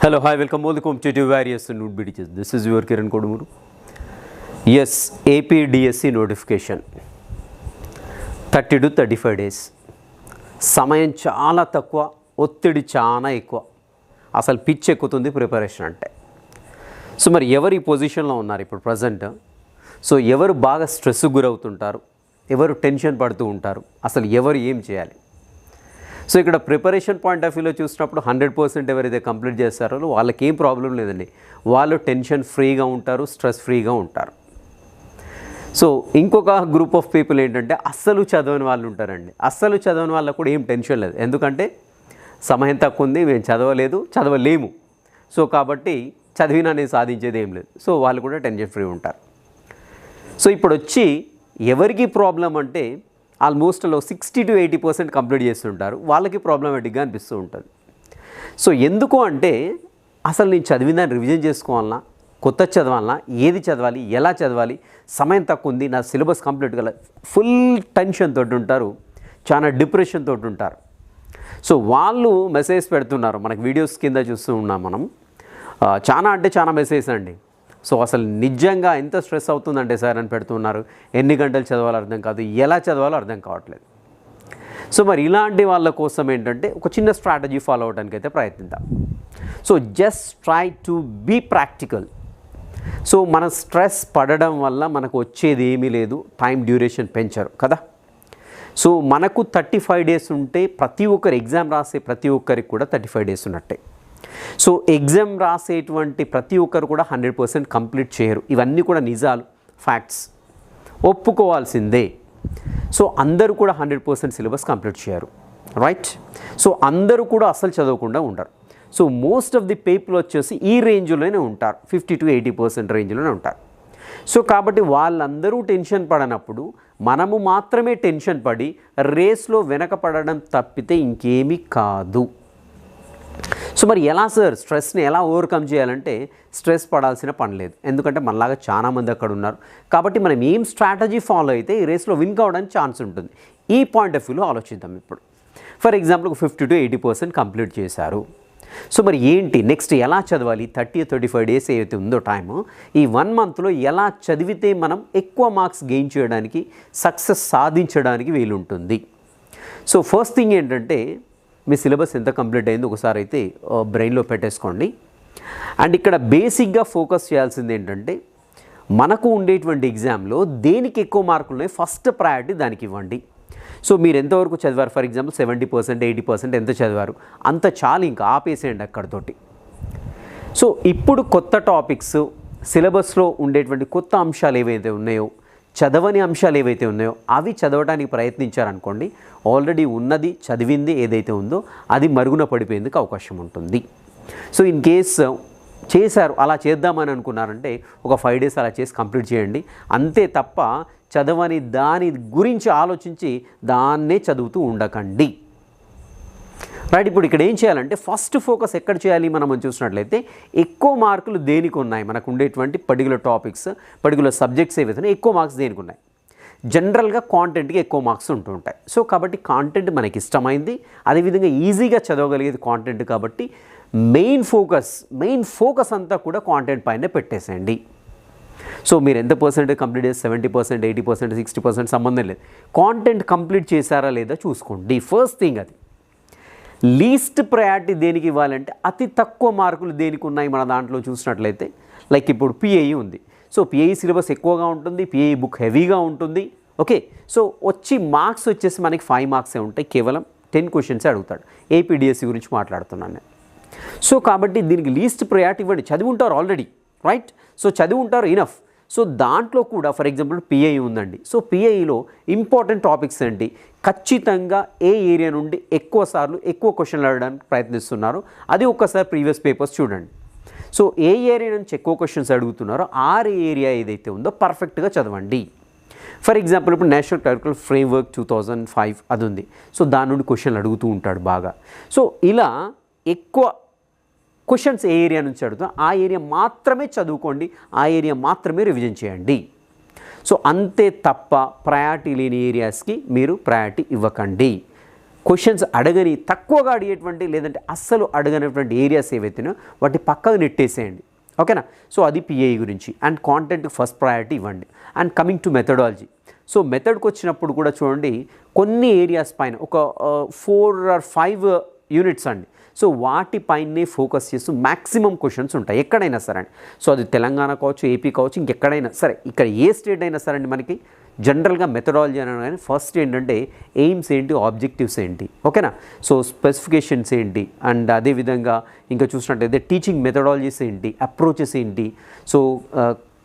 Hello hi welcome all the competitive various nude BDHs. This is your Kiran Kodumuru. Yes APDSC notification thirty two thirty five days సమయం చాలా తక్కువ ఒత్తిడి చాలా ఎక్కువ అసలు pitch ఎక్కుతుంది ప్రిపరేషన్ అంటే సో మరి ఎవరు ఈ పొజిషన్లో ఉన్నారు ఇప్పుడు ప్రజెంట్ సో ఎవరు బాగా స్ట్రెస్ గురవుతుంటారు ఎవరు టెన్షన్ పడుతూ ఉంటారు అసలు ఎవరు ఏం చేయాలి సో ఇక్కడ ప్రిపరేషన్ పాయింట్ ఆఫ్ వ్యూలో చూసినప్పుడు హండ్రెడ్ పర్సెంట్ ఎవరైతే కంప్లీట్ చేస్తారో వాళ్ళకి ఏం ప్రాబ్లం లేదండి. వాళ్ళు టెన్షన్ ఫ్రీగా ఉంటారు స్ట్రెస్ ఫ్రీగా ఉంటారు. సో ఇంకొక గ్రూప్ ఆఫ్ పీపుల్ ఏంటంటే అస్సలు చదవని వాళ్ళు ఉంటారండి. అస్సలు చదవని వాళ్ళకు కూడా ఏం టెన్షన్ లేదు. ఎందుకంటే సమయం తక్కువ ఉంది మేము చదవలేదు చదవలేము. సో కాబట్టి చదివినా నేను సాధించేది ఏం లేదు. సో వాళ్ళు కూడా టెన్షన్ ఫ్రీ ఉంటారు. సో ఇప్పుడు వచ్చి ఎవరికి ప్రాబ్లం అంటే ఆల్మోస్ట్లో sixty to eighty percent complete చేస్తుంటారు. వాళ్ళకి ప్రాబ్లమేటిక్గా అనిపిస్తూ ఉంటుంది. సో ఎందుకు అంటే అసలు నేను చదివిన దాన్ని రివిజన్ చేసుకోవాలన్నా కొత్త చదవాలన్నా ఏది చదవాలి ఎలా చదవాలి సమయం తక్కువ ఉంది నా సిలబస్ కంప్లీట్ గల ఫుల్ టెన్షన్ తోటి ఉంటారు చాలా డిప్రెషన్ తోటి ఉంటారు. సో వాళ్ళు మెసేజ్ పెడుతున్నారు. మనకి వీడియోస్ కింద చూస్తూ ఉన్నాం మనం. చాలా అంటే చాలా మెసేజ్ అండి. సో అసలు నిజంగా ఎంత స్ట్రెస్ అవుతుందంటే సార్ అని పెడుతున్నారు. ఎన్ని గంటలు చదవాలో అర్థం కాదు. ఎలా చదవాలో అర్థం కావట్లేదు. సో మరి ఇలాంటి వాళ్ళ కోసం ఏంటంటే ఒక చిన్న స్ట్రాటజీ ఫాలో అవడానికి అయితే ప్రయత్నిద్దాం. So just try to be practical. So మన స్ట్రెస్ పడడం వల్ల మనకు వచ్చేది ఏమీ లేదు. టైం డ్యూరేషన్ పెంచరు కదా. సో మనకు థర్టీ ఫైవ్ డేస్ ఉంటే ప్రతి ఒక్కరు ఎగ్జామ్ రాసే ప్రతి ఒక్కరికి కూడా థర్టీ ఫైవ్ డేస్ ఉన్నట్టే. సో ఎగ్జామ్ రాసేటువంటి ప్రతి ఒక్కరు కూడా హండ్రెడ్ పర్సెంట్ కంప్లీట్ చేయరు. ఇవన్నీ కూడా నిజాలు ఫ్యాక్ట్స్ ఒప్పుకోవాల్సిందే. సో అందరూ కూడా హండ్రెడ్ పర్సెంట్ సిలబస్ కంప్లీట్ చేయరు. రైట్ సో అందరూ కూడా అసలు చదవకుండా ఉండరు. So most of the people వచ్చేసి ఈ రేంజ్లోనే ఉంటారు. ఫిఫ్టీ టు ఎయిటీ పర్సెంట్ రేంజ్లోనే ఉంటారు. సో కాబట్టి వాళ్ళందరూ టెన్షన్ పడనప్పుడు మనము మాత్రమే టెన్షన్ పడి రేస్లో వెనకపడడం తప్పితే ఇంకేమీ కాదు. సో మరి ఎలా సార్ స్ట్రెస్ని ఎలా ఓవర్కమ్ చేయాలంటే స్ట్రెస్ పడాల్సిన పని లేదు. ఎందుకంటే మనలాగా చాలా మంది అక్కడ ఉన్నారు. కాబట్టి మనం ఏం స్ట్రాటజీ ఫాలో అయితే ఈ రేస్లో విన్ కావడానికి ఛాన్స్ ఉంటుంది. ఈ పాయింట్ ఆఫ్ వ్యూలో ఆలోచిద్దాం ఇప్పుడు. For example fifty to eighty percent complete చేశారు. సో మరి ఏంటి? నెక్స్ట్ ఎలా చదవాలి? థర్టీ థర్టీ ఫైవ్ డేస్ ఏదైతే ఉందో టైము ఈ వన్ మంత్లో ఎలా చదివితే మనం ఎక్కువ మార్క్స్ గెయిన్ చేయడానికి సక్సెస్ సాధించడానికి వీలుంటుంది? సో ఫస్ట్ థింగ్ ఏంటంటే మీ సిలబస్ ఎంత కంప్లీట్ అయింది ఒకసారి అయితే బ్రెయిన్లో పెట్టేసుకోండి. అండ్ ఇక్కడ బేసిక్గా ఫోకస్ చేయాల్సింది ఏంటంటే మనకు ఉండేటువంటి ఎగ్జామ్లో దేనికి ఎక్కువ మార్కులు ఉన్నాయి ఫస్ట్ ప్రయారిటీ దానికి ఇవ్వండి. సో మీరు ఎంతవరకు చదివారు? For example seventy percent eighty percent ఎంత చదివారు? అంత చాలు ఇంకా ఆపేసేయండి అక్కడితోటి. సో ఇప్పుడు కొత్త టాపిక్స్ సిలబస్లో ఉండేటువంటి కొత్త అంశాలు ఏవైతే ఉన్నాయో చదవని అంశాలు ఏవైతే ఉన్నాయో అవి చదవడానికి ప్రయత్నించారనుకోండి ఆల్రెడీ ఉన్నది చదివింది ఏదైతే ఉందో అది మరుగున పడిపోయేందుకు అవకాశం ఉంటుంది. సో ఇన్ కేస్ చేశారు అలా చేద్దామని అనుకున్నారంటే ఒక ఫైవ్ డేస్ అలా చేసి కంప్లీట్ చేయండి. అంతే తప్ప చదవని దాని గురించి ఆలోచించి దాన్నే చదువుతూ ఉండకండి. రైట్ ఇప్పుడు ఇక్కడ ఏం చేయాలంటే ఫస్ట్ ఫోకస్ ఎక్కడ చేయాలి మనం చూసినట్లయితే ఎక్కువ మార్కులు దేనికి ఉన్నాయి? మనకు ఉండేటువంటి పర్టికులర్ టాపిక్స్ పర్టికులర్ సబ్జెక్ట్స్ ఏవైతే ఎక్కువ మార్క్స్ దేనికి ఉన్నాయి? జనరల్గా కాంటెంట్కి ఎక్కువ మార్క్స్ ఉంటూ ఉంటాయి. సో కాబట్టి కాంటెంట్ మనకి ఇష్టమైంది. అదేవిధంగా ఈజీగా చదవగలిగేది కాంటెంట్ కాబట్టి మెయిన్ ఫోకస్ మెయిన్ ఫోకస్ అంతా కూడా కాంటెంట్ పైన పెట్టేసేయండి. సో మీరు ఎంత పర్సెంట్ కంప్లీట్ చేసి seventy percent eighty percent sixty percent సంబంధం లేదు. కాంటెంట్ కంప్లీట్ చేశారా లేదా చూసుకోండి. ఫస్ట్ థింగ్ అది. లీస్ట్ ప్రయారిటీ దేనికి ఇవ్వాలంటే అతి తక్కువ మార్కులు దేనికి ఉన్నాయి మన దాంట్లో చూసినట్లయితే? లైక్ ఇప్పుడు పిఏఈ ఉంది. సో పిఏఈ సిలబస్ ఎక్కువగా ఉంటుంది పిఏఈ బుక్ హెవీగా ఉంటుంది. ఓకే సో వచ్చి మార్క్స్ వచ్చేసి మనకి ఫైవ్ మార్క్సే ఉంటాయి. కేవలం టెన్ క్వశ్చన్స్ అడుగుతాడు. ఏపీడిఎస్సి గురించి మాట్లాడుతున్నాను నేను. సో కాబట్టి దీనికి లీస్ట్ ప్రయారిటీ ఇవ్వండి. చదివి ఉంటారు ఆల్రెడీ రైట్ సో చదివి ఉంటారు ఇనఫ్ సో దాంట్లో కూడా ఫర్ ఎగ్జాంపుల్ పిఐ ఉందండి. సో పిఐలో ఇంపార్టెంట్ టాపిక్స్ ఏంటి? ఖచ్చితంగా ఏ ఏరియా నుండి ఎక్కువ సార్లు ఎక్కువ క్వశ్చన్లు అడగడానికి ప్రయత్నిస్తున్నారు? అది ఒక్కసారి ప్రీవియస్ పేపర్స్ చూడండి. సో ఏ ఏరియా నుంచి ఎక్కువ క్వశ్చన్స్ అడుగుతున్నారో ఆ ఏరియా ఏదైతే ఉందో పర్ఫెక్ట్గా చదవండి. ఫర్ ఎగ్జాంపుల్ ఇప్పుడు national curricular framework two thousand five అది ఉంది. సో దాని నుండి క్వశ్చన్లు అడుగుతూ ఉంటాడు బాగా. సో ఇలా ఎక్కువ క్వశ్చన్స్ ఏ ఏరియా నుంచి అడుగుతాం? ఆ ఏరియా మాత్రమే చదువుకోండి ఆ ఏరియా మాత్రమే రివిజన్ చేయండి. సో అంతే తప్ప ప్రయారిటీ లేని ఏరియాస్కి మీరు ప్రయారిటీ ఇవ్వకండి. క్వశ్చన్స్ అడగని తక్కువగా అడిగేటువంటి లేదంటే అస్సలు అడగనటువంటి ఏరియాస్ ఏవైతేనో వాటి పక్కకు నెట్టేసేయండి. ఓకేనా? సో అది పిఐ గురించి. అండ్ కాంటెంట్ ఫస్ట్ ప్రయారిటీ ఇవ్వండి. And coming to methodology so మెథడ్కి వచ్చినప్పుడు కూడా చూడండి కొన్ని ఏరియాస్ పైన ఒక ఫోర్ ఆర్ ఫైవ్ యూనిట్స్ అండి. సో వాటిపైనే ఫోకస్ చేస్తూ మ్యాక్సిమం క్వశ్చన్స్ ఉంటాయి. ఎక్కడైనా సరే అండి. సో అది తెలంగాణ కావచ్చు ఏపీ కావచ్చు ఇంకెక్కడైనా సరే ఇక్కడ ఏ స్టేట్ అయినా సరే అండి మనకి జనరల్గా మెథడాలజీ అని కానీ ఫస్ట్ ఏంటంటే ఎయిమ్స్ ఏంటి ఆబ్జెక్టివ్స్ ఏంటి ఓకేనా? సో స్పెసిఫికేషన్స్ ఏంటి అండ్ అదేవిధంగా ఇంకా చూసినట్టయితే టీచింగ్ మెథడాలజీస్ ఏంటి అప్రోచెస్ ఏంటి so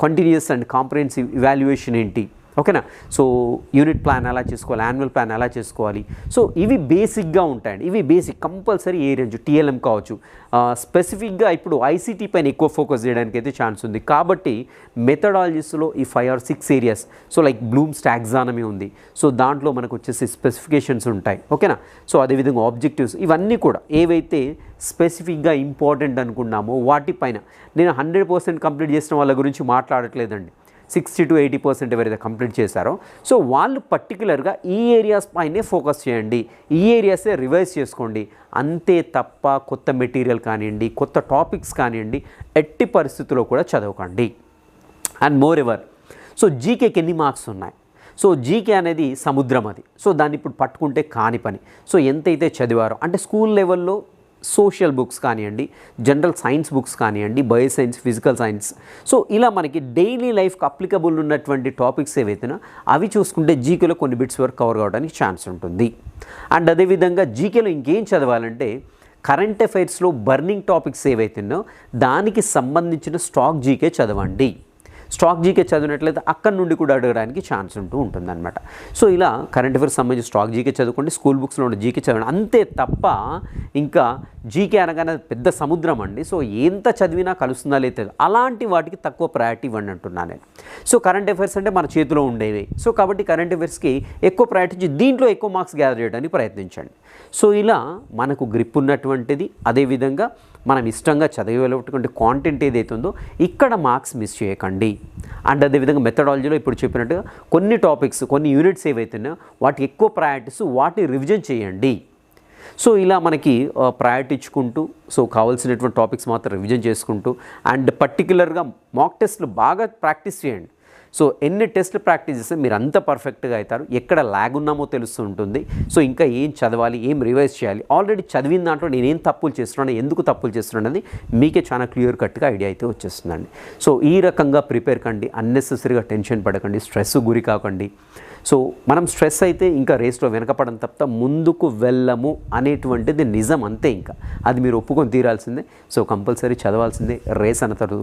continuous and comprehensive evaluation ఏంటి ఓకేనా? సో యూనిట్ ప్లాన్ ఎలా చేసుకోవాలి? యాన్యువల్ ప్లాన్ ఎలా చేసుకోవాలి? సో ఇవి బేసిక్గా ఉంటాయండి. ఇవి బేసిక్ కంపల్సరీ ఏ రేంజ్? టీఎల్ఎం కావచ్చు. స్పెసిఫిక్గా ఇప్పుడు ఐసీటీ పైన ఎక్కువ ఫోకస్ చేయడానికి అయితే ఛాన్స్ ఉంది. కాబట్టి మెథడాలజీస్లో ఈ five or six areas so like Bloom's taxonomy ఉంది. సో దాంట్లో మనకు వచ్చేసి స్పెసిఫికేషన్స్ ఉంటాయి. ఓకేనా? సో అదేవిధంగా ఆబ్జెక్టివ్స్ ఇవన్నీ కూడా ఏవైతే స్పెసిఫిక్గా ఇంపార్టెంట్ అనుకున్నామో వాటిపైన నేను హండ్రెడ్ పర్సెంట్ కంప్లీట్ చేసిన వాళ్ళ గురించి మాట్లాడట్లేదండి. సిక్స్టీ టు ఎయిటీ పర్సెంట్ ఎవరైతే కంప్లీట్ చేశారో సో వాళ్ళు పర్టికులర్గా ఈ ఏరియాస్ పైనే ఫోకస్ చేయండి. ఈ ఏరియాసే రివైజ్ చేసుకోండి. అంతే తప్ప కొత్త మెటీరియల్ కానివ్వండి కొత్త టాపిక్స్ కానివ్వండి ఎట్టి పరిస్థితుల్లో కూడా చదవకండి. అండ్ మోర్ ఎవర్ సో జీకేకి ఎన్ని మార్క్స్ ఉన్నాయి? సో జీకే అనేది సముద్రం అది. సో దాన్ని ఇప్పుడు పట్టుకుంటే కాని పని. సో ఎంతైతే చదివారో అంటే స్కూల్ లెవెల్లో సోషల్ బుక్స్ కానివ్వండి జనరల్ సైన్స్ బుక్స్ కానివ్వండి bio science physical science. So ఇలా మనకి డైలీ లైఫ్కి అప్లికబుల్ ఉన్నటువంటి టాపిక్స్ ఏవైతేనో అవి చూసుకుంటే జీకేలో కొన్ని బిట్స్ వరకు కవర్ కావడానికి ఛాన్స్ ఉంటుంది. అండ్ అదేవిధంగా జీకేలో ఇంకేం చదవాలంటే కరెంట్ అఫైర్స్లో బర్నింగ్ టాపిక్స్ ఏవైతేనో దానికి సంబంధించిన స్టాక్ జీకే చదవండి. స్టాక్ జీకే చదివినట్లయితే అక్కడి నుండి కూడా అడగడానికి ఛాన్స్ ఉంటూ ఉంటుందన్నమాట. సో ఇలా కరెంట్ అఫేర్స్ సంబంధించి స్టాక్ జీకే చదువుకోండి స్కూల్ బుక్స్లో ఉండే జీకే చదవండి. అంతే తప్ప ఇంకా జీకే అనగానే పెద్ద సముద్రం అండి. సో ఎంత చదివినా కలుస్తుందా లేదు అలాంటి వాటికి తక్కువ ప్రయారిటీ ఇవ్వండి అంటున్నాను నేను. సో కరెంట్ అఫైర్స్ అంటే మన చేతిలో ఉండేవి. సో కాబట్టి కరెంట్ అఫైర్స్కి ఎక్కువ ప్రయారిటీ ఇచ్చి దీంట్లో ఎక్కువ మార్క్స్ గ్యాదర్ చేయడానికి ప్రయత్నించండి. సో ఇలా మనకు గ్రిప్ ఉన్నటువంటిది అదేవిధంగా మనం ఇష్టంగా చదివేటువంటి కాంటెంట్ ఏదైతే ఉందో ఇక్కడ మార్క్స్ మిస్ చేయకండి. అండ్ అదేవిధంగా మెథడాలజీలో ఇప్పుడు చెప్పినట్టుగా కొన్ని టాపిక్స్ కొన్ని యూనిట్స్ ఏవైతున్నాయో వాటికి ఎక్కువ ప్రయారిటీస్ వాటిని రివిజన్ చేయండి. సో ఇలా మనకి uh, ప్రయారిటీ ఇచ్చుకుంటూ సో కావాల్సినటువంటి టాపిక్స్ మాత్రం రివిజన్ చేసుకుంటూ అండ్ పర్టికులర్గా మాక్ టెస్ట్లు బాగా ప్రాక్టీస్ చేయండి. సో ఎన్ని టెస్ట్లు ప్రాక్టీస్ చేస్తే మీరు అంత పర్ఫెక్ట్గా అవుతారు? ఎక్కడ ల్యాగ్ ఉన్నామో తెలుస్తూ ఉంటుంది సో ఇంకా ఏం చదవాలి? ఏం రివైజ్ చేయాలి? ఆల్రెడీ చదివిన దాంట్లో నేను ఏం తప్పులు చేస్తున్నాను? ఎందుకు తప్పులు చేస్తున్నాను? అనేది మీకే చాలా క్లియర్ కట్గా ఐడియా అయితే వచ్చేస్తుందండి. సో ఈ రకంగా ప్రిపేర్ కండి. అన్నెసెసరీగా టెన్షన్ పడకండి. స్ట్రెస్ గురి కాకండి. సో మనం స్ట్రెస్ అయితే ఇంకా రేస్లో వెనకపడడం తప్ప ముందుకు వెళ్ళము అనేటువంటిది నిజం అంతే ఇంకా. అది మీరు ఒప్పుకొని తీరాల్సిందే. సో కంపల్సరీ చదవాల్సిందే రేస్ అన్న తర్వాత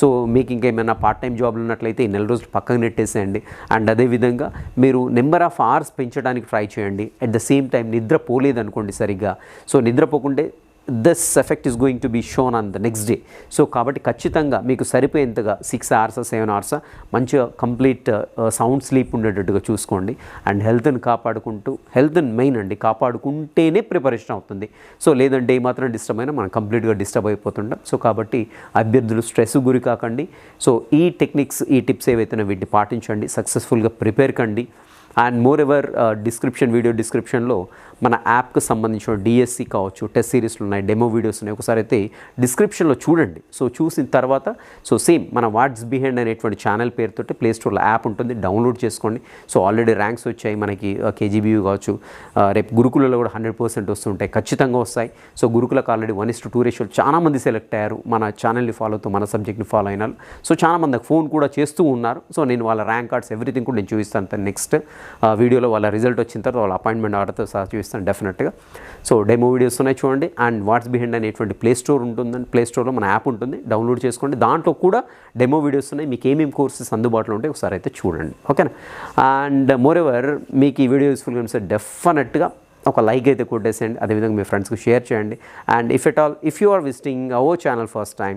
సో మీకు ఇంకేమైనా పార్ట్ టైం జాబ్లు ఉన్నట్లయితే ఈ నెల రోజులు పక్కన నెట్టేసేయండి. అండ్ అదేవిధంగా మీరు నెంబర్ ఆఫ్ అవర్స్ పెంచడానికి ట్రై చేయండి. అట్ ద సేమ్ టైం నిద్ర పోలేదు అనుకోండి సరిగ్గా. So నిద్రపోకుంటే this effect is going to be shown on the next day so కాబట్టి ఖచ్చితంగా మీకు సరిపోయేంతగా సిక్స్ అవర్స్ సెవెన్ అవర్స్ మంచిగా కంప్లీట్ సౌండ్ స్లీప్ ఉండేటట్టుగా చూసుకోండి. అండ్ హెల్త్ని కాపాడుకుంటూ హెల్త్ని మెయిన్ అండి కాపాడుకుంటేనే ప్రిపరేషన్ అవుతుంది. సో లేదంటే ఏ మాత్రం డిస్టర్బ్ అయినా మనం కంప్లీట్గా డిస్టర్బ్ అయిపోతుంటాం. సో కాబట్టి అభ్యర్థులు స్ట్రెస్ గురి కాకండి. సో ఈ టెక్నిక్స్ ఈ టిప్స్ ఏవైతే వీటిని పాటించండి. సక్సెస్ఫుల్గా ప్రిపేర్ కండి. And moreover description video డిస్క్రిప్షన్లో మన యాప్కి సంబంధించిన డిఎస్సి కావచ్చు టెస్ట్ సిరీస్లు ఉన్నాయి డెమో వీడియోస్ ఉన్నాయి. ఒకసారి అయితే డిస్క్రిప్షన్లో చూడండి. సో చూసిన తర్వాత సో సేమ్ మన వాట్స్ బిహైండ్ అనేటువంటి ఛానల్ పేరుతో ప్లేస్టోర్లో యాప్ ఉంటుంది. డౌన్లోడ్ చేసుకోండి. సో ఆల్రెడీ ర్యాంక్స్ వచ్చాయి మనకి కేజీబీయూ కావచ్చు రేపు గురుకులలో కూడా హండ్రెడ్ పర్సెంట్ వస్తుంటాయి. ఖచ్చితంగా వస్తాయి. So గురుకులకు already one is to two రేషియోలు. చాలా మంది సెలెక్ట్ అయ్యారు మన ఛానల్ని ఫాలో అవుతూ మన సబ్జెక్ట్ని ఫాలో అయిన సో చాలా మంది ఫోన్ కూడా చేస్తూ ఉన్నారు. సో నేను వాళ్ళ ర్యాంక్ కార్డ్స్ ఎవ్రీథింగ్ కూడా నేను చూపిస్తాను. నెక్స్ట్ వీడియోలో వాళ్ళ రిజల్ట్ వచ్చిన తర్వాత వాళ్ళ అపాయింట్మెంట్ ఆర్డర్తో సహా చూపిస్తాను. డెఫినెట్గా సో డెమో వీడియోస్ ఉన్నాయి చూడండి. అండ్ వాట్స్ బిహైండ్ అనేటువంటి ప్లే స్టోర్ ఉంటుందండి. ప్లే స్టోర్లో మన యాప్ ఉంటుంది. డౌన్లోడ్ చేసుకోండి. దాంట్లో కూడా డెమో వీడియోస్ ఉన్నాయి. మీకు ఏమేమి కోర్సెస్ అందుబాటులో ఉంటాయి ఒకసారి అయితే చూడండి. ఓకేనా అండ్ మోర్ ఎవర్ మీకు ఈ వీడియో యూస్ఫుల్గా అనిపిస్తే డెఫినెట్గా ఒక లైక్ అయితే కొట్టేసేయండి. అదేవిధంగా మీ ఫ్రెండ్స్కి షేర్ చేయండి. And if at all if you are visiting our channel first time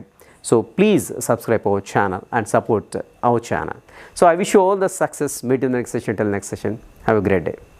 so please subscribe our channel and support our channel so I wish all the success meet in in the next session. Till next session. Have a.